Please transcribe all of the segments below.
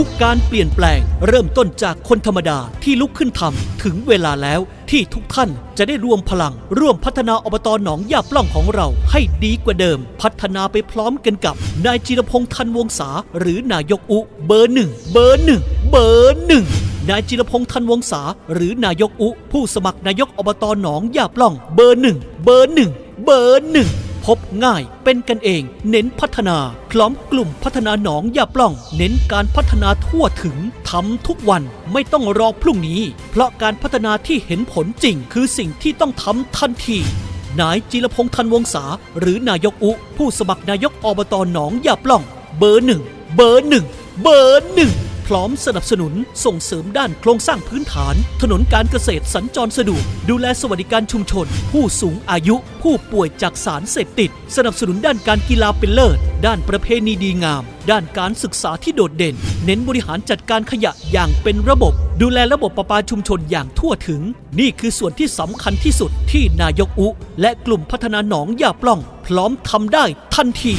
ทุกการเปลี่ยนแปลง เริ่มต้นจากคนธรรมดาที่ลุกขึ้นทำถึงเวลาแล้วที่ทุกท่านจะได้รวมพลัง ร่วมพัฒนาอบตหนองยาปล้องของเราให้ดีกว่าเดิม พัฒนาไปพร้อมกันกับ นายจิรพงษ์ทันวงศาหรือนายกอุ เบอร์หนึ่งเบอร์หนึ่งเบอร์หนึ่งนายจิรพงษ์ทันวงศาหรือนายกอุ ผู้สมัครนายกอบตหนองยาปล้อง เบอร์หนึ่งเบอร์หนึ่งเบอร์หนึ่ง พบง่ายเป็นกันเอง เน้นพัฒนา พร้อมกลุ่มพัฒนาหนองยาปล้อง เน้นการพัฒนาทั่วถึงทำทุกวันไม่ต้องรอพรุ่งนี้ เพราะการพัฒนาที่เห็นผลจริง คือสิ่งที่ต้องทำทันทีนายจิรพงษ์ทันวงศาหรือนายกอุ ผู้สมัครนายกอบตหนองยาปล้อง เบอร์หนึ่งเบอร์หนึ่งเบอร์หนึ่ง พร้อมสนับสนุนส่งเสริมด้านโครงสร้างพื้นฐาน ถนนการเกษตรสัญจรสะดวกดูแลสวัสดิการชุมชน ผู้สูงอายุ ผู้ป่วยจากสารเสพติด สนับสนุนด้านการกีฬาเป็นเลิศ ด้านประเพณีดีงาม ด้านการศึกษาที่โดดเด่น เน้นบริหารจัดการขยะอย่างเป็นระบบ ดูแลระบบประปาชุมชนอย่างทั่วถึง นี่คือส่วนที่สำคัญที่สุดที่นายกอุ และกลุ่มพัฒนาหนองยาปล้อง พร้อมทำได้ทันที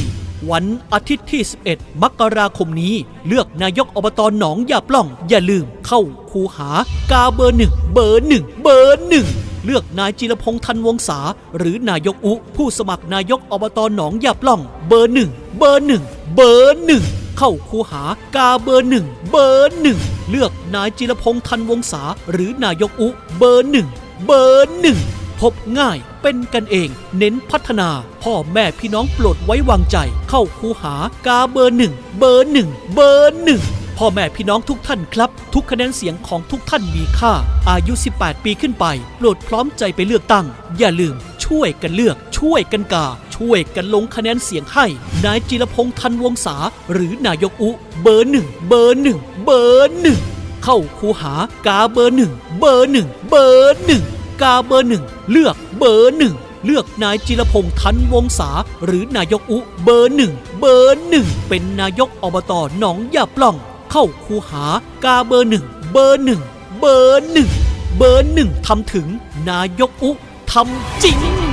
วันอาทิตย์ที่ 11 มกราคมนี้ เลือกนายกอบตหนองยาปล้อง อย่าลืมเข้าคูหากาเบอร์หนึ่งเบอร์หนึ่งเบอร์หนึ่งเลือกนายจิรพงษ์ทันวงศาหรือนายกอุ ผู้สมัครนายกอบตหนองยาปล้อง เบอร์หนึ่งเบอร์หนึ่งเบอร์หนึ่งเข้าคูหากาเบอร์หนึ่งเบอร์หนึ่งเลือกนายจิรพงษ์ทันวงศาหรือนายกอุ เบอร์หนึ่งเบอร์หนึ่ง พบง่ายเป็นกันเอง เน้นพัฒนา พ่อแม่พี่น้องโปรดไว้วางใจ เข้าคูหากาเบอร์หนึ่งเบอร์หนึ่งเบอร์หนึ่งพ่อแม่พี่น้องทุกท่านครับ ทุกคะแนนเสียงของทุกท่านมีค่า อายุ 18 ปีขึ้นไป โปรดพร้อมใจไปเลือกตั้ง อย่าลืม ช่วยกันเลือก ช่วยกันกา ช่วยกันลงคะแนนเสียงให้ นายจิรพงษ์ทันวงศาหรือนายกอุเบอร์หนึ่งเบอร์หนึ่งเบอร์หนึ่งเข้าคูหากาเบอร์หนึ่งเบอร์หนึ่งเบอร์หนึ่ง กาเบอร์หนึ่งเลือกเบอร์หนึ่งเลือกนายจิรพงษ์ทันวงศาหรือนายกอุเบอร์หนึ่งเบอร์หนึ่งเป็นนายกอบตหนองยาปล้อง เข้าคูหากาเบอร์หนึ่งเบอร์หนึ่งเบอร์หนึ่งเบอร์หนึ่งทำถึงนายกอุทำจริง